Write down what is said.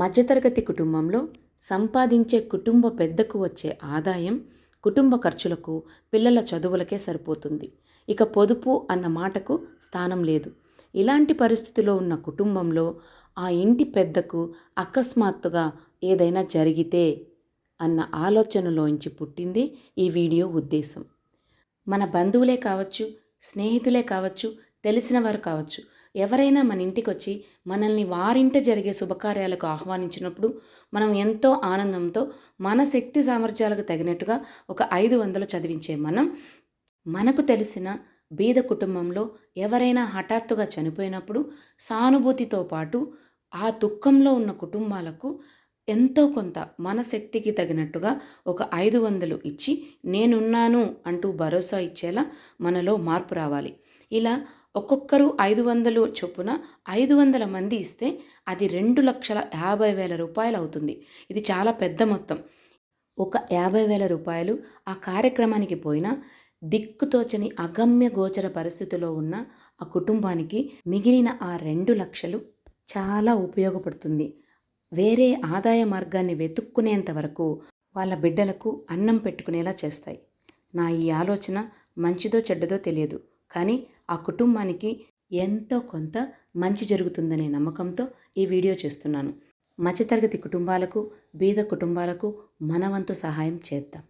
మధ్యతరగతి కుటుంబంలో సంపాదించే కుటుంబ పెద్దకు వచ్చే ఆదాయం కుటుంబ ఖర్చులకు పిల్లల చదువులకే సరిపోతుంది. ఇక పొదుపు అన్న మాటకు స్థానం లేదు. ఇలాంటి పరిస్థితిలో ఉన్న కుటుంబంలో ఆ ఇంటి పెద్దకు అకస్మాత్తుగా ఏదైనా జరిగితే అన్న ఆలోచనలోంచి పుట్టింది ఈ వీడియో ఉద్దేశం. మన బంధువులే కావచ్చు స్నేహితులే కావచ్చు తెలిసినవారు కావచ్చు ఎవరైనా మన ఇంటికి వచ్చి మనల్ని వారింట జరిగే శుభకార్యాలకు ఆహ్వానించినప్పుడు మనం ఎంతో ఆనందంతో మన శక్తి సామర్థ్యాలకు తగినట్టుగా ఒక ఐదు వందలు చదివించే మనం మనకు తెలిసిన బీద కుటుంబంలో ఎవరైనా హఠాత్తుగా చనిపోయినప్పుడు సానుభూతితో పాటు ఆ దుఃఖంలో ఉన్న కుటుంబాలకు ఎంతో కొంత మన శక్తికి తగినట్టుగా ఒక ఐదు వందలు ఇచ్చి నేనున్నాను అంటూ భరోసా ఇచ్చేలా మనలో మార్పు రావాలి. ఇలా ఒక్కొక్కరు ఐదు వందలు చొప్పున ఐదు వందల మంది ఇస్తే అది రెండు లక్షల యాభై వేల రూపాయలు అవుతుంది. ఇది చాలా పెద్ద మొత్తం. ఒక యాభై వేల రూపాయలు ఆ కార్యక్రమానికి పోయినా దిక్కుతోచని అగమ్య గోచర పరిస్థితిలో ఉన్న ఆ కుటుంబానికి మిగిలిన ఆ రెండు లక్షలు చాలా ఉపయోగపడుతుంది. వేరే ఆదాయ మార్గాన్ని వెతుక్కునేంత వరకు వాళ్ళ బిడ్డలకు అన్నం పెట్టుకునేలా చేస్తాయి. నా ఈ ఆలోచన మంచిదో చెడ్డదో తెలియదు. కానీ ఆ కుటుంబానికి ఎంతో కొంత మంచి జరుగుతుందనే నమ్మకంతో ఈ వీడియో చేస్తున్నాను. మధ్యతరగతి కుటుంబాలకు బీద కుటుంబాలకు మనవంతు సహాయం చేద్దాం.